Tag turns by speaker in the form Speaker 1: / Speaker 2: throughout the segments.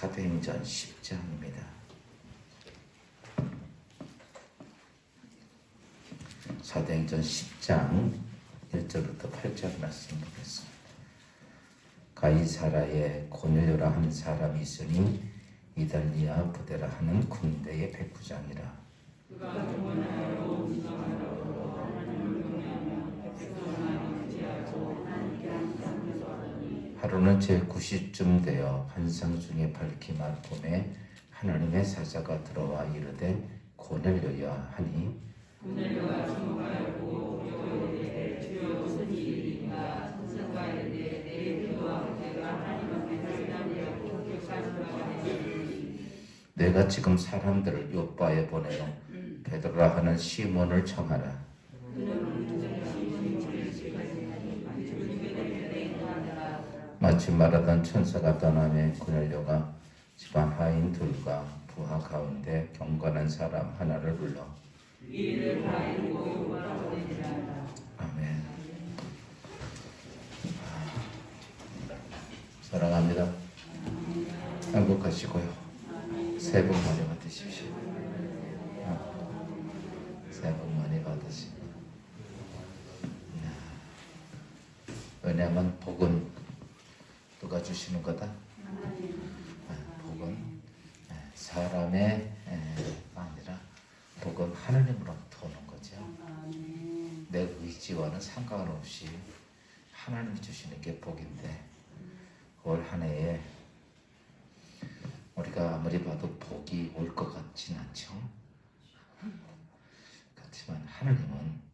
Speaker 1: 사도행전 10장입니다. 사도행전 10장 1절부터 8절 말씀 보겠습니다. 가이사라에 고넬료라 하는 사람이 있으니 이달리아 부대라 하는 군대의 백부장이라 하루는 제 9시쯤 되어 환상 중에 밝히만 봄에 하나님의 사자가 들어와 이르되 고넬료야 하니. 내가 지금 사람들을 요바에 보내어 베드로라 하는 시몬을 청하라 마치 말하던 천사가 떠나며 고넬료가 집안 하인 둘과 부하 가운데 경건한 사람 하나를 불러 아멘. 사랑합니다. 행복하시고요. 새해 복 많이 받으십시오. 새해 복 많이 받으시고 왜냐하면 복은 누가 주시는 거다? 아, 복은 예, 사람의 예, 아니라 복은 하나님으로부터 오는 거죠. 내 의지와는 상관없이 하나님이 주시는 게 복인데 올 한 해에 우리가 아무리 봐도 복이 올 것 같진 않죠. 그렇지만 하나님은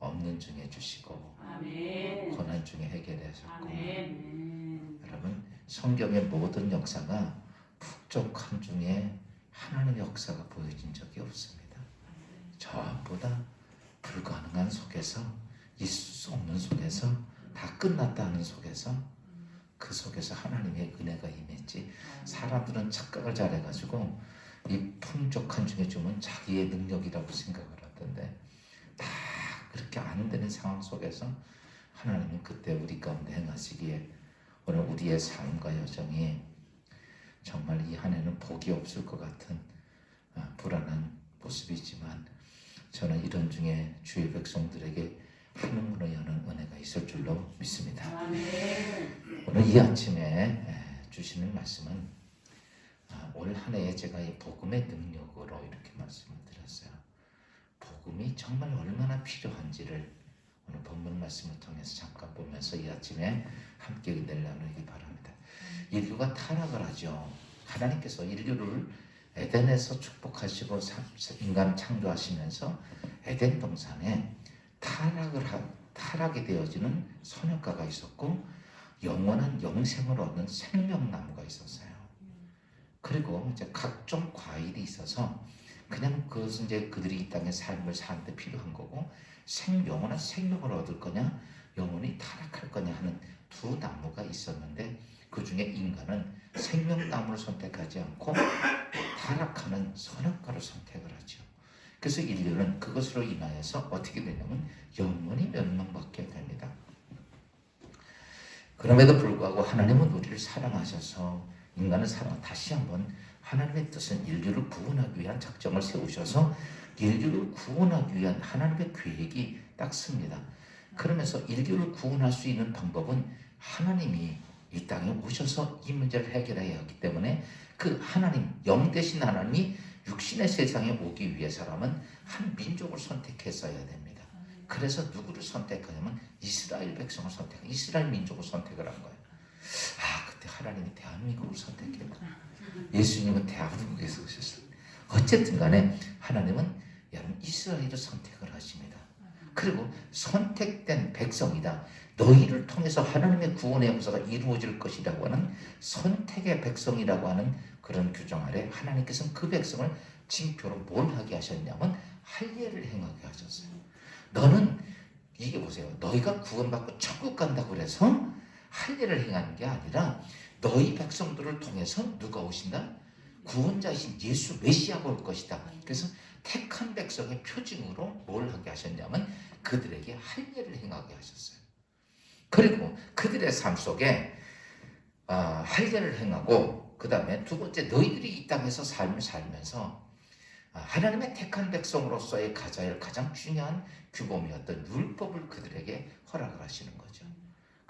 Speaker 1: 없는 중에 주시고
Speaker 2: 아멘.
Speaker 1: 고난 중에 해결하셨고
Speaker 2: 아멘.
Speaker 1: 여러분 성경의 모든 역사가 북적한 중에 하나님의 역사가 보여진 적이 없습니다. 전부 다 불가능한 속에서 있을 수 없는 속에서 다 끝났다 하는 속에서 그 속에서 하나님의 은혜가 임했지 사람들은 착각을 잘해가지고 이 풍족한 중에 주면 자기의 능력이라고 생각을 하던데 다 그렇게 안 되는 상황 속에서 하나님은 그때 우리 가운데 행하시기에 오늘 우리의 삶과 여정이 정말 이 한 해는 복이 없을 것 같은 아, 불안한 모습이지만 저는 이런 중에 주의 백성들에게 하늘문을 여는 은혜가 있을 줄로 믿습니다. 오늘 이 아침에 에, 주시는 말씀은 아, 올한 해에 제가 이 복음의 능력으로 이렇게 말씀을 드렸어요. 복음이 정말 얼마나 필요한지를 오늘 본문 말씀을 통해서 잠깐 보면서 이 아침에 함께 은혜를 나누기 바랍니다. 인류가 타락을 하죠. 하나님께서 인류를 에덴에서 축복하시고 사- 인간을 창조하시면서 에덴 동산에 타락을 하, 타락이 되어지는 선악과가 있었고 영원한 영생을 얻는 생명나무가 있었어요. 그리고 이제 각종 과일이 있어서 그냥 그것은 이제 그들이 이 땅의 삶을 사는데 필요한 거고 생 영원한 생명을 얻을 거냐 영원히 타락할 거냐 하는 두 나무가 있었는데 그 중에 인간은 생명 나무를 선택하지 않고 타락하는 선악과를 선택을 하죠. 그래서 인류는 그것으로 인하여서 어떻게 되냐면 영원히 멸망받게 됩니다. 그럼에도 불구하고 하나님은 우리를 사랑하셔서 인간을 사랑 다시 한번 하나님의 뜻은 인류를 구원하기 위한 작정을 세우셔서 인류를 구원하기 위한 하나님의 계획이 딱 씁니다. 그러면서 인류를 구원할 수 있는 방법은 하나님이 이 땅에 오셔서 이 문제를 해결해야 하기 때문에 그 하나님 영 대신 하나님이 육신의 세상에 오기 위해서라면 한 민족을 선택했어야 됩니다. 그래서 누구를 선택하냐면 이스라엘 백성을 선택, 이스라엘 민족을 선택을 한 거예요. 아 그때 하나님이 대한민국을 선택했다. 예수님은 대한민국에서 오셨어요. 어쨌든 간에 하나님은 여러분 이스라엘을 선택을 하십니다. 그리고 선택된 백성이다. 너희를 통해서 하나님의 구원의 역사가 이루어질 것이라고 하는 선택의 백성이라고 하는 그런 규정 아래 하나님께서는 그 백성을 징표로 뭘 하게 하셨냐면 할례를 행하게 하셨어요. 너는 이게 보세요. 너희가 구원받고 천국 간다고 그래서 할례를 행하는 게 아니라 너희 백성들을 통해서 누가 오신다? 구원자이신 예수 메시아가 올 것이다. 그래서 택한 백성의 표징으로 뭘 하게 하셨냐면 그들에게 할례를 행하게 하셨어요. 그리고 그들의 삶 속에 아, 할례를 행하고 그 다음에 두 번째 너희들이 이 땅에서 삶을 살면서 아, 하나님의 택한 백성으로서의 가져야 할 가장 중요한 규범이었던 율법을 그들에게 허락을 하시는 거죠.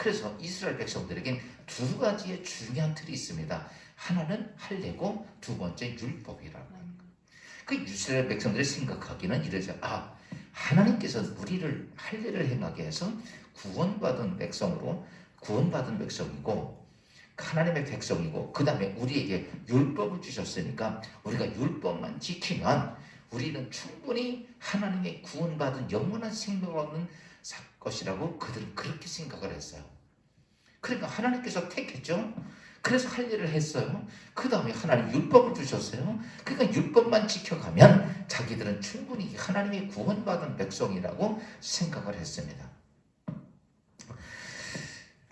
Speaker 1: 그래서 이스라엘 백성들에겐 두 가지의 중요한 틀이 있습니다. 하나는 할례고 두 번째 율법이라고 하는 거예요. 그 이스라엘 백성들이 생각하기는 이러죠. 아 하나님께서 우리를 할례를 행하게 해서 구원받은 백성으로 구원받은 백성이고 하나님의 백성이고 그 다음에 우리에게 율법을 주셨으니까 우리가 율법만 지키면 우리는 충분히 하나님의 구원받은 영원한 생명을 얻는 사- 것이라고 그들은 그렇게 생각을 했어요. 그러니까 하나님께서 택했죠. 그래서 할 일을 했어요. 그 다음에 하나님 율법을 주셨어요. 그러니까 율법만 지켜가면 자기들은 충분히 하나님의 구원받은 백성이라고 생각을 했습니다.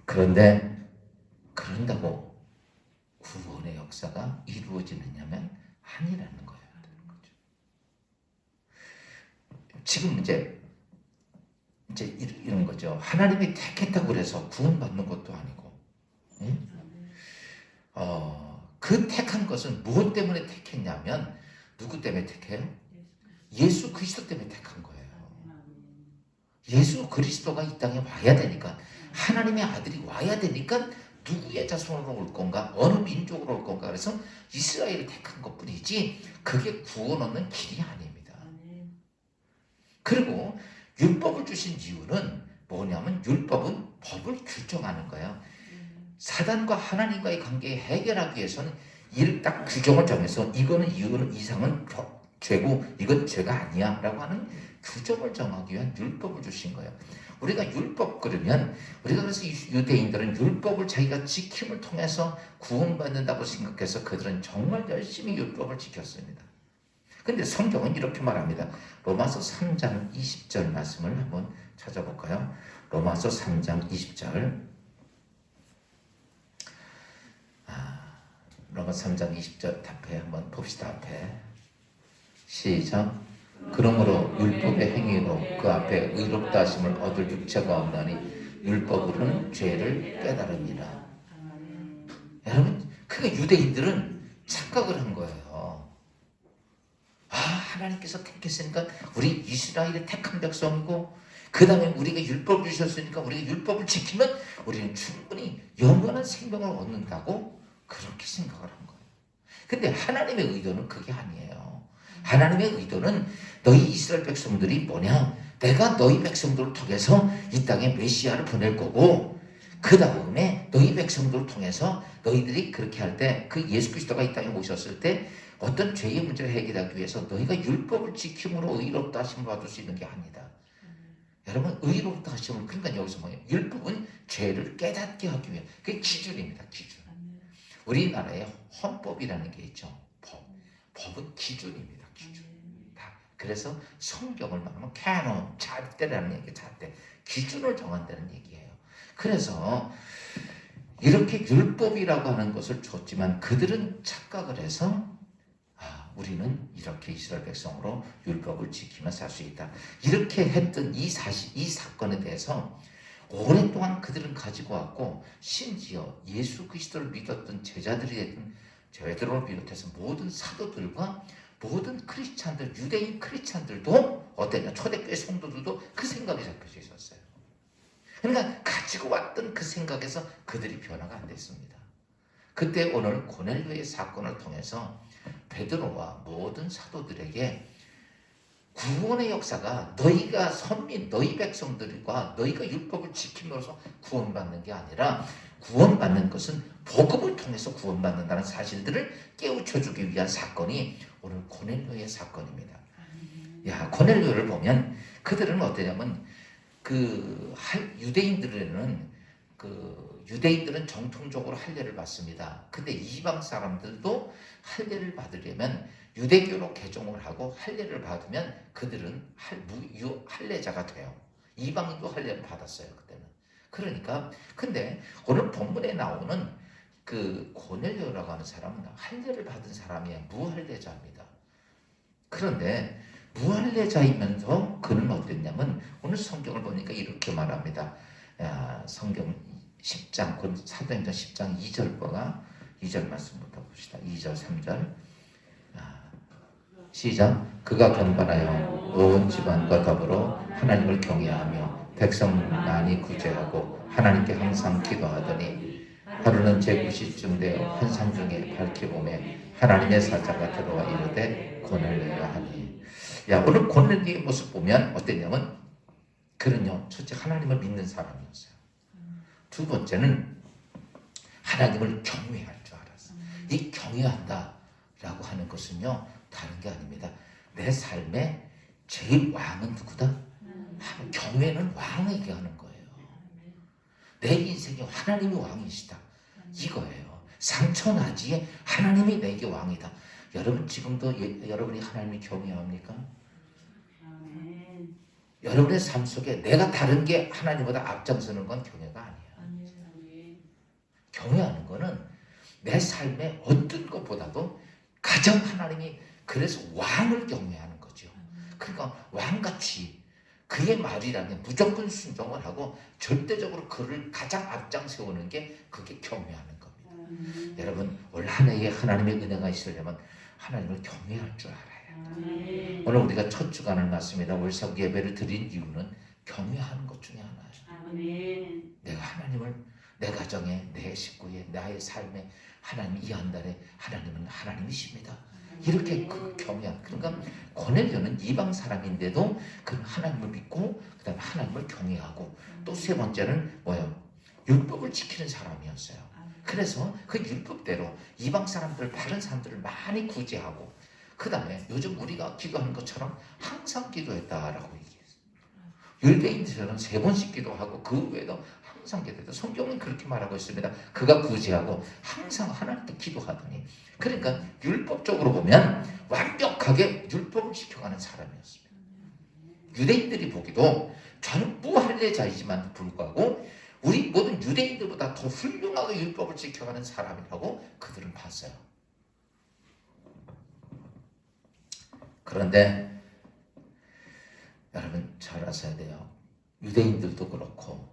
Speaker 1: 그런데 그런다고 구원의 역사가 이루어지느냐면 아니라는 거예요. 지금 이제 이제 이- 이런 거죠. 하나님이 택했다고 그래서 구원받는 것도 아니고, 응? 어, 그 택한 것은 무엇 때문에 택했냐면 누구 때문에 택해요? 예수 그리스도 때문에 택한 거예요. 예수 그리스도가 이 땅에 와야 되니까 하나님의 아들이 와야 되니까 누구의 자손으로 올 건가 어느 민족으로 올 건가 그래서 이스라엘을 택한 것뿐이지 그게 구원 얻는 길이 아닙니다. 그리고 율법을 주신 이유는 뭐냐면 율법은 법을 규정하는 거예요. 사단과 하나님과의 관계 해결하기 위해서는 이를 딱 규정을 정해서 이거는 이거는 이상은 저- 죄고 이건 죄가 아니야 라고 하는 규정을 정하기 위한 율법을 주신 거예요. 우리가 율법 그러면 우리가 그래서 유- 유대인들은 율법을 자기가 지킴을 통해서 구원받는다고 생각해서 그들은 정말 열심히 율법을 지켰습니다. 근데 성경은 이렇게 말합니다. 로마서 3장 20절 말씀을 한번 찾아볼까요? 로마서 3장 20절. 아, 로마 3장 20절 앞에 한번 봅시다. 앞에 시작. 그러므로 율법의 행위로 그 앞에 의롭다 하심을 얻을 육체가 없나니 율법으로는 죄를 깨달음이라. 여러분, 그 유대인들은 착각을 한 거예요. 아, 하나님께서 택했으니까 우리 이스라엘의 택한 백성이고 그 다음에 우리가 율법을 주셨으니까 우리가 율법을 지키면 우리는 충분히 영원한 생명을 얻는다고 그렇게 생각을 한 거예요. 근데 하나님의 의도는 그게 아니에요. 하나님의 의도는 너희 이스라엘 백성들이 뭐냐? 내가 너희 백성들을 통해서 이 땅에 메시아를 보낼 거고 그 다 음에 너희 백성들을 통해서 너희들이 그렇게 할 때 그 예수 그리스도가 이 땅에 오셨을 때 어떤 죄의 문제를 해결하기 위해서 너희가 율법을 지킴으로 의롭다 하심을 받을 수 있는 게 아니다. 여러분 의롭다 하심을 그러니까 여기서 뭐예요? 율법은 죄를 깨닫게 하기 위해 그게 기준입니다. 기준. 우리나라에 헌법이라는 게 있죠. 법. 법은 기준입니다. 기준. 다. 그래서 성경을 말하면 캐논, 잣대라는 얘기, 잣대. 기준을 정한다는 얘기예요. 그래서 이렇게 율법이라고 하는 것을 줬지만 그들은 착각을 해서 아, 우리는 이렇게 이스라엘 백성으로 율법을 지키며 살 수 있다. 이렇게 했던 이 사실, 이 사건에 대해서 오랫동안 그들은 가지고 왔고 심지어 예수 그리스도를 믿었던 제자들이 됐든 베드로를 비롯해서 모든 사도들과 모든 크리스찬들, 유대인 크리스찬들도 어땠냐? 초대교회 성도들도 그 생각이 잡혀져 있었어요. 그러니까 가지고 왔던 그 생각에서 그들이 변화가 안 됐습니다. 그때 오늘 고넬료의 사건을 통해서 베드로와 모든 사도들에게 구원의 역사가 너희가 선민, 너희 백성들과 너희가 율법을 지킴으로써 구원받는 게 아니라 구원받는 것은 복음을 통해서 구원받는다는 사실들을 깨우쳐주기 위한 사건이 오늘 고넬료의 사건입니다. 야 고넬료를 보면 그들은 어떠냐면 그 할- 유대인들에는 그 유대인들은 정통적으로 할례를 받습니다. 근데 이방 사람들도 할례를 받으려면 유대교로 개종을 하고 할례를 받으면 그들은 할, 무, 유, 할례자가 돼요. 이방인도 할례를 받았어요 그때는. 그러니까 근데 오늘 본문에 나오는 그 고넬료라고 하는 사람은 할례를 받은 사람이야 무할례자입니다. 그런데 무할례자이면서 그는 어땠냐면 오늘 성경을 보니까 이렇게 말합니다. 야, 성경 10장, 곧 사도행전 10장 2절과 2절 말씀부터 봅시다. 2절, 3절. 아, 시작. 그가 경건하여 온 집안과 더불어 하나님을 경외하며 백성 많이 구제하고 하나님께 항상 기도하더니 하루는 제9시쯤 되어 환상 중에 밝히 보매 하나님의 사자가 들어와 이르되 고넬레여 하니 야 오늘 고넬리의 모습 보면 어땠냐면 그는요 첫째 하나님을 믿는 사람이었어요 두 번째는 하나님을 경외할 줄 알았어 이 경외한다라고 하는 것은요 다른 게 아닙니다 내 삶의 제일 왕은 누구다? 하- 경외는 왕에게 하는 거예요 내 인생에 하나님이 왕이시다 이거예요. 상처나지에 하나님이 내게 왕이다. 여러분 지금도 예- 여러분이 하나님을 경외합니까? 여러분의 삶 속에 내가 다른 게 하나님보다 앞장서는 건 경외가 아니에요. 경외하는 거는 내 삶의 어떤 것보다도 가장 하나님이 그래서 왕을 경외하는 거죠. 그러니까 왕같이 그의 말이라면 무조건 순종을 하고 절대적으로 그를 가장 앞장 세우는 게 그게 경외하는 겁니다.
Speaker 2: 아멘.
Speaker 1: 여러분 올 한 해에 하나님의 은혜가 있으려면 하나님을 경외할 줄 알아야 돼요.
Speaker 2: 아멘.
Speaker 1: 오늘 우리가 첫 주간을 맞습니다. 월삭 예배를 드린 이유는 경외하는 것 중에 하나예요.
Speaker 2: 아멘.
Speaker 1: 내가 하나님을 내 가정에 내 식구에 나의 삶에 하나님 이 한 달에 하나님은 하나님이십니다. 이렇게 그 경외한 그러니까 고넬료는 이방 사람인데도 그 하나님을 믿고 그다음에 하나님을 경외하고 또 세 번째는 뭐예요? 율법을 지키는 사람이었어요. 그래서 그 율법대로 이방 사람들 바른 사람들을 많이 구제하고 그 다음에 요즘 우리가 기도하는 것처럼 항상 기도했다라고 얘기했어요. 율대인들은 세 번씩 기도하고 그 외에도 항상 기도했다. 성경은 그렇게 말하고 있습니다. 그가 구제하고 항상 하나님께 기도하더니 그러니까 율법적으로 보면 완벽하게 율법을 지켜가는 사람이었습니다. 유대인들이 보기도 저는 무할례자이지만 불구하고 우리 모든 유대인들보다 더 훌륭하게 율법을 지켜가는 사람이라고 그들은 봤어요. 그런데 여러분 잘 아셔야 돼요. 유대인들도 그렇고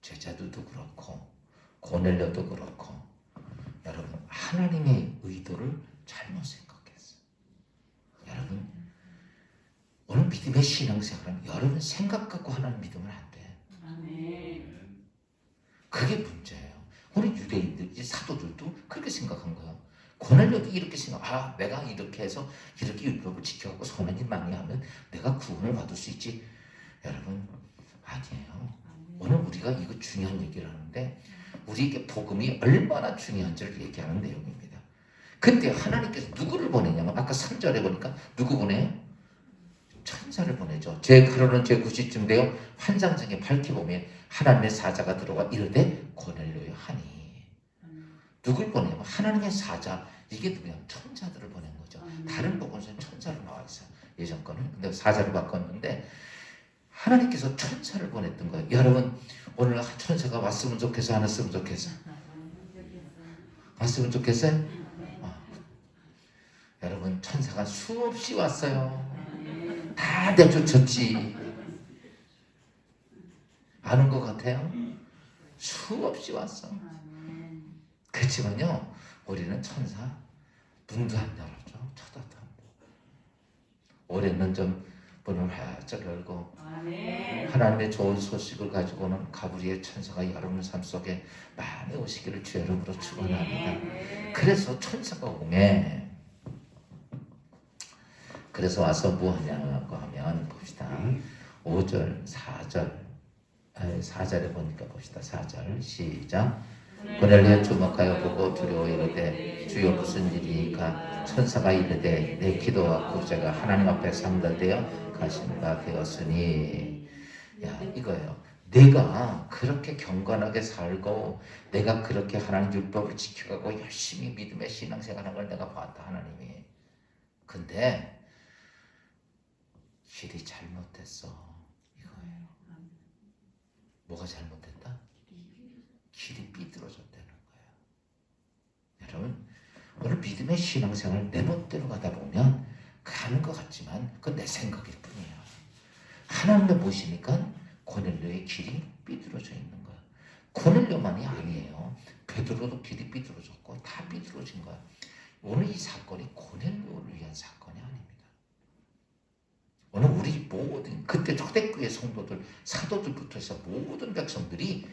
Speaker 1: 제자들도 그렇고 고넬료도 그렇고 여러분 하나님의 의도를 잘못 생각했어요. 여러분 오늘 믿음의 신앙생활은 여러분 생각 갖고 하나님 믿으면 안 돼.
Speaker 2: 아멘.
Speaker 1: 그게 문제예요. 우리 유대인들, 이제 사도들도 그렇게 생각한 거예요. 고넬료도 이렇게 생각, 아, 내가 이렇게 해서 이렇게 율법을 지켜갖고 선한 일 많이 하면 내가 구원을 받을 수 있지. 여러분, 아니에요. 오늘 우리가 이거 중요한 얘기를 하는데 우리에게 복음이 얼마나 중요한지를 얘기하는 내용입니다. 근데 하나님께서 누구를 보내냐면 아까 3절에 보니까 누구 보내요? 천사를 보내죠. 제 하루는 제 9시쯤 되어 환상 중에 밝히 보면 하나님의 사자가 들어와 이르되 고넬료여 하니 누굴 보내면 하나님의 사자 이게 누구냐 천사들을 보낸 거죠. 다른 복음서는 천사로 나와 있어요. 예전 거는 근데 사자로 바꿨는데 하나님께서 천사를 보냈던 거예요. 여러분 오늘 천사가 왔으면 좋겠어 안 왔으면 좋겠어 왔으면 좋겠어요? 어. 여러분 천사가 수없이 왔어요. 다 내쫓았지. 아는 것 같아요? 수없이 왔어. 그렇지만요, 우리는 천사 문도 안 열어줘. 쳐다도 안 봐. 올해는 좀 문을 활짝 열고
Speaker 2: 아멘.
Speaker 1: 하나님의 좋은 소식을 가지고는 가브리엘 천사가 여러분 삶 속에 많이 오시기를 주 이름으로 축원합니다. 그래서 천사가 오매 그래서 와서 뭐 하냐고 하면 봅시다. 5절, 4절, 4절에 보니까 봅시다. 4절 시작. 고넬리아 주목하여 보고 두려워 이르되 주여 무슨 일이니까 천사가 이르되 내 기도와 구제가 하나님 앞에 상달되어 가신 바 되었으니 야 이거예요. 내가 그렇게 경건하게 살고 내가 그렇게 하나님 율법을 지켜가고 열심히 믿음의 신앙생활하는 걸 내가 봤다 하나님이. 근데 길이 잘못됐어 이거예요. 뭐가 잘못됐다? 길이 삐뚤어졌다는 거예요. 여러분 오늘 믿음의 신앙생활 내 멋대로 가다 보면 가는 것 같지만 그건 내 생각일 뿐이에요. 하나님을 보시니까 고넬료의 길이 삐뚤어져 있는 거야. 고넬료만이 아니에요. 베드로도 길이 삐뚤어졌고 다 삐뚤어진 거야. 오늘 이 사건이 고넬료를 위한 사건이 아닙니다. 오늘 우리 모든 그때 초대교회 성도들 사도들부터 해서 모든 백성들이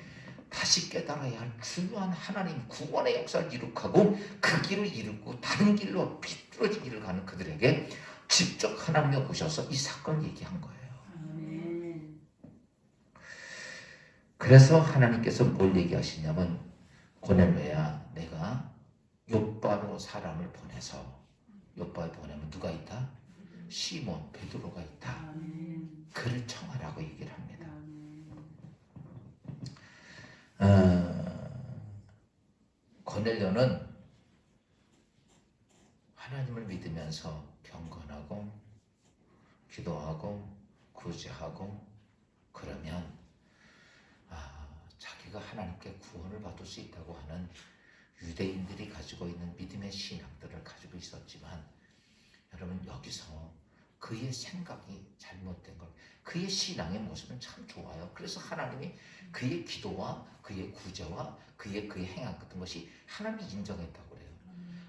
Speaker 1: 다시 깨달아야 할 중요한 하나님 구원의 역사를 이룩하고 그 길을 이루고 다른 길로 비뚤어진 길을 가는 그들에게 직접 하나님이 오셔서 이 사건을 얘기한 거예요. 그래서 하나님께서 뭘 얘기하시냐면 고넬로야 내가 요바로 사람을 보내서 요바에 보내면 누가 있다? 시몬 베드로가 있다. 그를 청하라고 얘기를 합니다.
Speaker 2: 아멘.
Speaker 1: 어, 고넬료는 하나님을 믿으면서 경건하고 기도하고 구제하고 그러면 아, 자기가 하나님께 구원을 받을 수 있다고 하는 유대인들이 가지고 있는 믿음의 신앙들을 가지고 있었지만 여러분 여기서 그의 생각이 잘못된 걸 그의 신앙의 모습은 참 좋아요. 그래서 하나님이 그의 기도와 그의 구제와 그의 그의 행한 같은 것이 하나님이 인정했다고 그래요.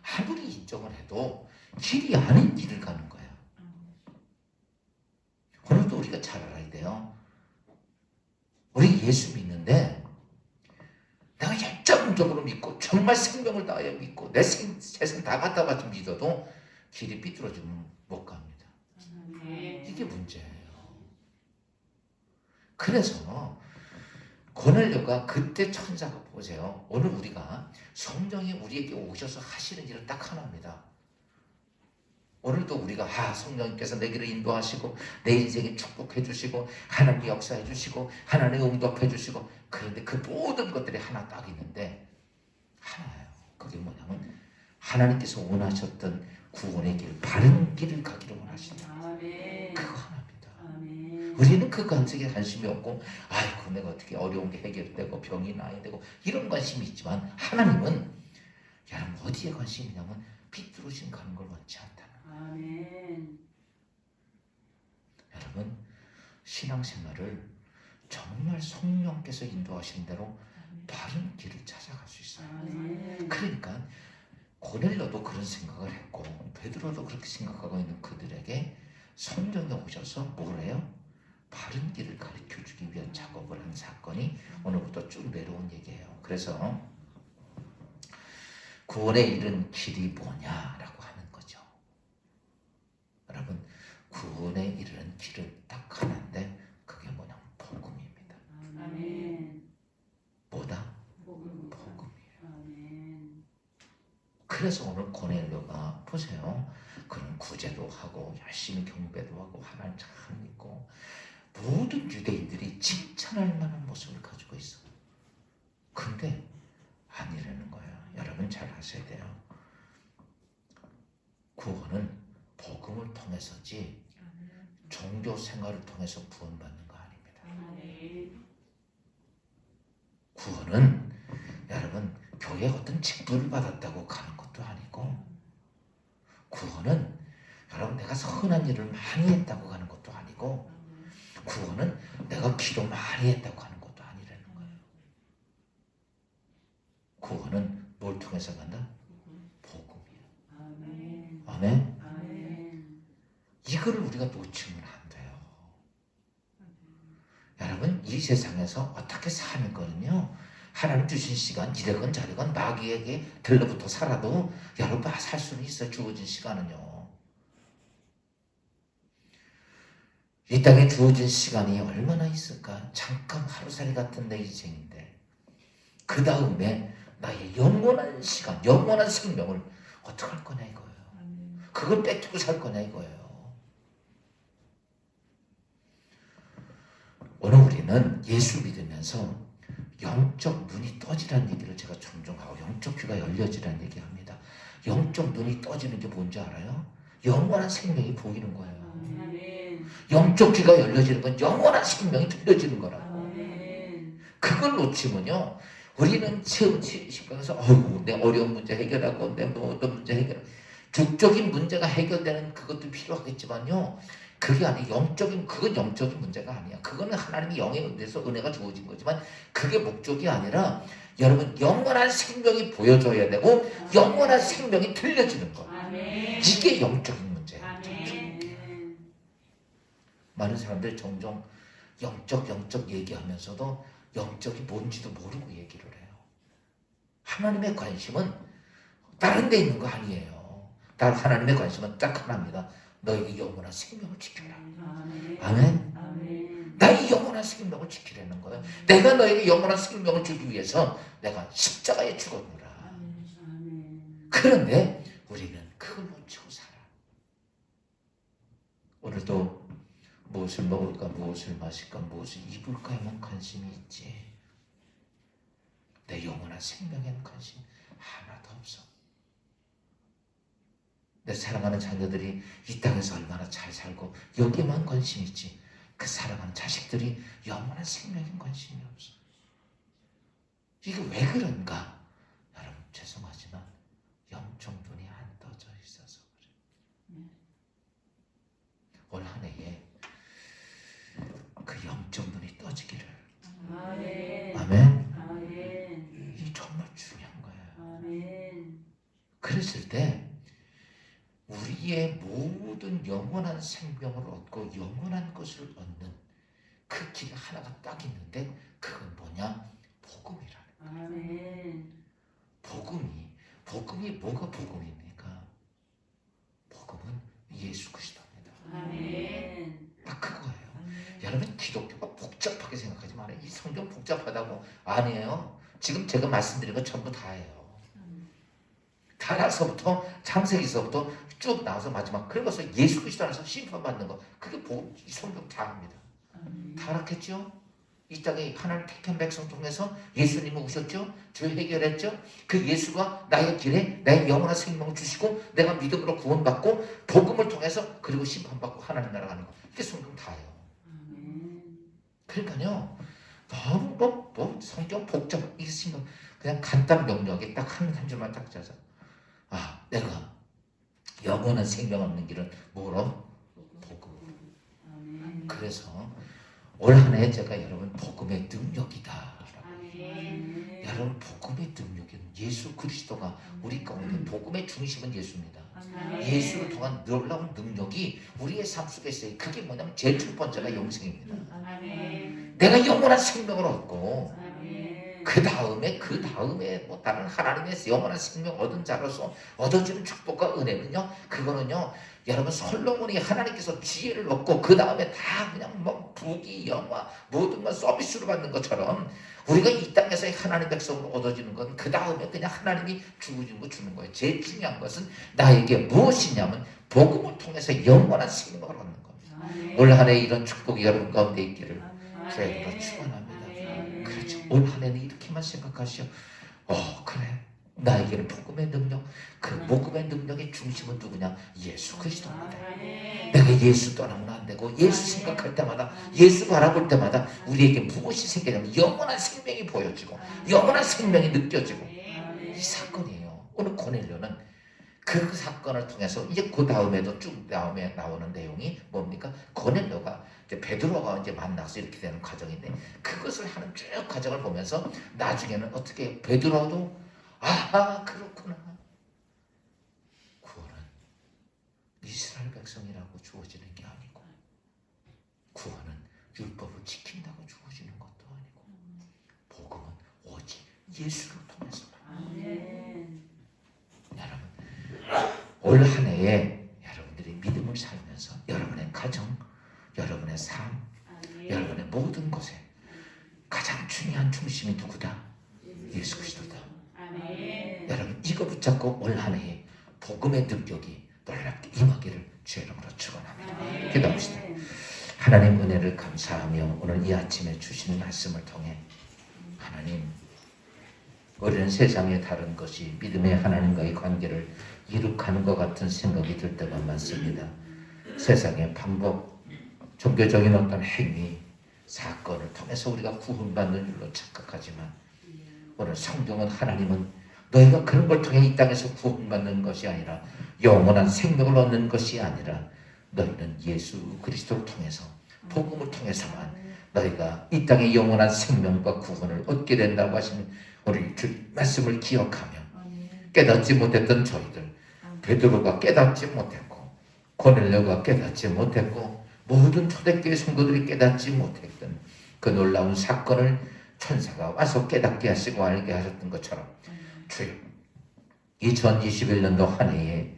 Speaker 1: 아무리 인정을 해도 길이 아닌 길을 가는 거야. 오늘도 우리가 잘 알아야 돼요. 우리 예수 믿는데 내가 열정적으로 믿고 정말 생명을 다하여 믿고 내 생, 재산 다 갖다 바쳐 믿어도 길이 삐뚤어지면 못.
Speaker 2: 아멘.
Speaker 1: 이게 문제예요. 그래서 고넬료가 그때 천사가 보세요. 오늘 우리가 성령이 우리에게 오셔서 하시는 일은 딱 하나입니다. 오늘도 우리가 아 성령님께서 내 길을 인도하시고 내 인생에 축복해 주시고 하나님 역사해 주시고 하나님 응답해 주시고 그런데 그 모든 것들이 하나 딱 있는데 하나예요. 그게 뭐냐면 하나님께서 원하셨던 구원의 길 바른 길을 가기를 원하신다.
Speaker 2: 아멘.
Speaker 1: 그거 하나입니다.
Speaker 2: 아멘.
Speaker 1: 우리는 그 관색에 관심이 없고 아이고 내가 어떻게 어려운 게 해결되고 병이 나야 되고 이런 관심이 있지만 하나님은 여러분 어디에 관심이 있냐면 삐뚤어진 가는 걸 원치 않다는
Speaker 2: 아멘.
Speaker 1: 여러분 신앙생활을 정말 성령께서 인도하신 대로 바른 길을 찾아갈 수 있어요
Speaker 2: 아멘.
Speaker 1: 그러니까 고넬로도 그런 생각을 했고 베드로도 그렇게 생각하고 있는 그들에게 성령이 오셔서 뭘 해요? 바른 길을 가르쳐 주기 위한 작업을 한 사건이 오늘부터 쭉 내려온 얘기예요. 그래서 구원에 이른 길이 뭐냐라고 하는 거죠. 여러분 구원에 이르는 길은 딱 하나인데 그게 뭐냐면 복음입니다.
Speaker 2: 아멘.
Speaker 1: 뭐다?
Speaker 2: 복음.
Speaker 1: 복음이에요.
Speaker 2: 아멘.
Speaker 1: 그래서 오늘 고넬료가 보세요. 그런 구제도 하고 열심히 경배도 하고 하나님 잘 믿고 모든 유대인들이 칭찬할 만한 모습을 가지고 있어. 근데 아니라는 거예요. 여러분 잘 아셔야 돼요. 구원은 복음을 통해서지 종교 생활을 통해서 구원받는 거 아닙니다. 구원은 여러분 교회 어떤 직분을 받았다고 가는 것도 아니고 구원은 여러분 내가 선한 일을 많이 했다고 가는 것도 아니고 구원은 내가 기도 많이 했다고 하는 것도 아니라는 거예요. 구원은 뭘 통해서 간다?
Speaker 2: 아멘.
Speaker 1: 아멘. 이거를 우리가 놓치면 안 돼요. 여러분 이 세상에서 어떻게 사는 거는요. 하나님 주신 시간 이래건 저래건 마귀에게 들러붙어 살아도 여러분 살 수는 있어 주어진 시간은요. 이 땅에 주어진 시간이 얼마나 있을까? 잠깐 하루살이 같은 내 인생인데 그 다음에 나의 영원한 시간, 영원한 생명을 어떻게 할 거냐 이거예요. 그걸 뺏기고 살 거냐 이거예요. 오늘 우리는 예수 믿으면서 영적 눈이 떠지라는 얘기를 제가 종종 하고 영적 귀가 열려지라는 얘기합니다. 영적 눈이 떠지는 게 뭔지 알아요? 영원한 생명이 보이는 거예요. 영적 귀가 열려지는 건 영원한 생명이 들려지는 거라고.
Speaker 2: 아멘.
Speaker 1: 그걸 놓치면요. 우리는 식당에서 어이구 내 어려운 문제 해결하고 내뭐 어떤 문제 해결 죽적인 문제가 해결되는 그것도 필요하겠지만요. 그게 아니 영적인 그건 영적인 문제가 아니야. 그거는 하나님이 영의 은혜에서 은혜가 주어진 거지만 그게 목적이 아니라 여러분 영원한 생명이 보여줘야 되고 영원한 생명이 들려지는 거. 이게 영적인 많은 사람들이 종종 영적 영적 얘기하면서도 영적이 뭔지도 모르고 얘기를 해요. 하나님의 관심은 다른 데 있는 거 아니에요. 다 하나님의 관심은 딱 하나입니다. 너에게 영원한 생명을 지켜라.
Speaker 2: 아멘.
Speaker 1: 아멘.
Speaker 2: 아멘.
Speaker 1: 나의 영원한 생명을 지키려는 거예요. 내가 너에게 영원한 생명을 주기 위해서 내가 십자가에 죽었노라.
Speaker 2: 아멘.
Speaker 1: 그런데 우리는 그걸 놓치고 살아. 오늘도 무엇을 먹을까, 무엇을 마실까, 무엇을 입을까에만 관심이 있지. 내 영원한 생명에는 관심 하나도 없어. 내 사랑하는 자녀들이 이 땅에서 얼마나 잘 살고 여기에만 관심 있지. 그 사랑하는 자식들이 영원한 생명에 관심이 없어. 이게 왜 그런가? 여러분 죄송하지만 영적 눈이 안 떠져 있어서 그래. 올 한 해에 그 영적 눈이 떠지기를.
Speaker 2: 아멘.
Speaker 1: 아멘.
Speaker 2: 아멘.
Speaker 1: 이 정말 중요한 거예요.
Speaker 2: 아멘.
Speaker 1: 때 우리의 모든 영원한 생명을 얻고 영원한 것을 얻는 그 길 하나가 딱 있는데 그건 뭐냐? 복음이라는.
Speaker 2: 아멘.
Speaker 1: 복음이 복음이 뭐가 복음입니까? 복음은 예수 그리스도입니다.
Speaker 2: 아멘.
Speaker 1: 딱 그거예요. 여러분 기독교가 복잡하게 생각하지 말아요. 이 성경 복잡하다고 아니에요. 지금 제가 말씀드린 거 전부 다예요. 타락서부터 창세기서부터 쭉 나와서 마지막 그래서 예수 그리스도 안에서 심판받는 거 그게 복, 이 성경 다입니다.
Speaker 2: 아멘.
Speaker 1: 타락했죠? 이 땅에 하나님 택한 백성 통해서 예수님은 오셨죠? 죄 해결했죠? 그 예수가 나의 길에 나의 영원한 생명을 주시고 내가 믿음으로 구원받고 복음을 통해서 그리고 심판받고 하나님 나라 가는 거 이게 성경 다예요. 그러니까요 너무 뭐, 뭐 성경 복잡 있으면 그냥 간단 명료하게 딱 한 한 줄만 딱 짜자. 아 내가 영원한 생명 얻는 길은 뭐로? 복음. 그래서 올 한해 제가 여러분 복음의 능력이다.
Speaker 2: 아멘.
Speaker 1: 여러분 복음의 능력은 예수 그리스도가 우리 가운데 복음의 중심은 예수입니다.
Speaker 2: 아멘.
Speaker 1: 예수를 통한 놀라운 능력이 우리의 삶 속에 있어요. 그게 뭐냐면 제일 첫 번째가 영생입니다.
Speaker 2: 아멘.
Speaker 1: 내가 영원한 생명을 얻고. 그 다음에 그 다음에 뭐 다른 하나님의 영원한 생명 얻은 자로서 얻어지는 축복과 은혜는요 그거는요 여러분 솔로몬이 하나님께서 지혜를 얻고 그 다음에 다 그냥 뭐 부귀 영화 모든 건 서비스로 받는 것처럼 우리가 이 땅에서 하나님 백성으로 얻어지는 건 그 다음에 그냥 하나님이 주어진 거 주는 거예요 제일 중요한 것은 나에게 무엇이냐면 복음을 통해서 영원한 생명을 얻는 겁니다. 올 한해 이런 축복이 여러분 가운데 있기를. 저희가 축원합니다. 올 한 해는 이렇게만 생각하시오. 어, 그래. 나에게는 복음의 능력, 그 복음의 능력의 중심은 누구냐? 예수 그리스도입니다.
Speaker 2: 아멘.
Speaker 1: 내가 예수 떠나면 안 되고 예수 생각할 때마다 예수 바라볼 때마다 우리에게 무엇이 생기냐면 영원한 생명이 보여지고 영원한 생명이 느껴지고. 이 고넬료는 그 사건을 통해서 이제 그 다음에도 쭉 다음에 나오는 내용이 뭡니까? 고넬료가 이제 베드로가 이제 만나서 이렇게 되는 과정인데 그것을 하는 쭉 과정을 보면서 나중에는 어떻게 베드로도 아하 그렇구나 구원은 이스라엘 백성이라고 주어지는 게 아니고 구원은 율법을 지킨다고 주어지는 것도 아니고 복음은 오직 예수를 통해서
Speaker 2: 아멘.
Speaker 1: 올 한 해에 여러분들이 믿음을 살면서 여러분의 가정, 여러분의 삶,
Speaker 2: 아멘.
Speaker 1: 여러분의 모든 것에 가장 중요한 중심이 누구다? 예수 그리스도다.
Speaker 2: 아멘.
Speaker 1: 여러분 이거 붙잡고 올 한 해에 복음의 능력이 놀랍게 임하기를 주의 이름으로 축원합니다. 기도합시다. 하나님 은혜를 감사하며 오늘 이 아침에 주신 말씀을 통해 하나님 우리는 세상의 다른 것이 믿음의 하나님과의 관계를 이룩하는 것 같은 생각이 들 때가 많습니다. 세상의 방법, 종교적인 어떤 행위, 사건을 통해서 우리가 구원받는 줄로 착각하지만 오늘 성경은 하나님은 너희가 그런 걸 통해 이 땅에서 구원받는 것이 아니라 영원한 생명을 얻는 것이 아니라 너희는 예수 그리스도를 통해서 복음을 통해서만 너희가 이 땅의 영원한 생명과 구원을 얻게 된다고 하신 우리 주 말씀을 기억하며 깨닫지 못했던 저희들 베드로가 깨닫지 못했고 고넬료가 깨닫지 못했고 모든 초대교회 성도들이 깨닫지 못했던 그 놀라운 사건을 천사가 와서 깨닫게 하시고 알게 하셨던 것처럼 주여 2021년도 한 해에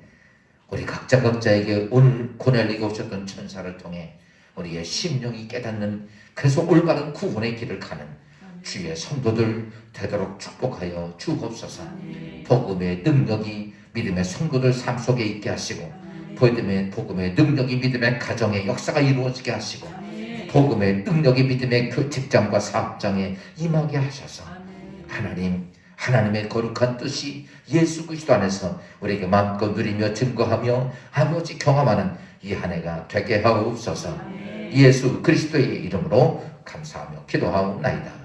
Speaker 1: 우리 각자 각자에게 오늘 고넬리가 오셨던 천사를 통해 우리의 심령이 깨닫는 그래서 올바른 구원의 길을 가는 주의 성도들 되도록 축복하여 주옵소서. 복음의 능력이 믿음의 성도들 삶 속에 있게 하시고 복음의 복음의 능력이 믿음의 가정의 역사가 이루어지게 하시고 복음의 능력이 믿음의 그 직장과 사업장에 임하게 하셔서 하나님 하나님의 거룩한 뜻이 예수 그리스도 안에서 우리에게 마음껏 누리며 증거하며 아버지 경험하는 이 한 해가 되게 하옵소서. 예수 그리스도의 이름으로 감사하며 기도하옵나이다.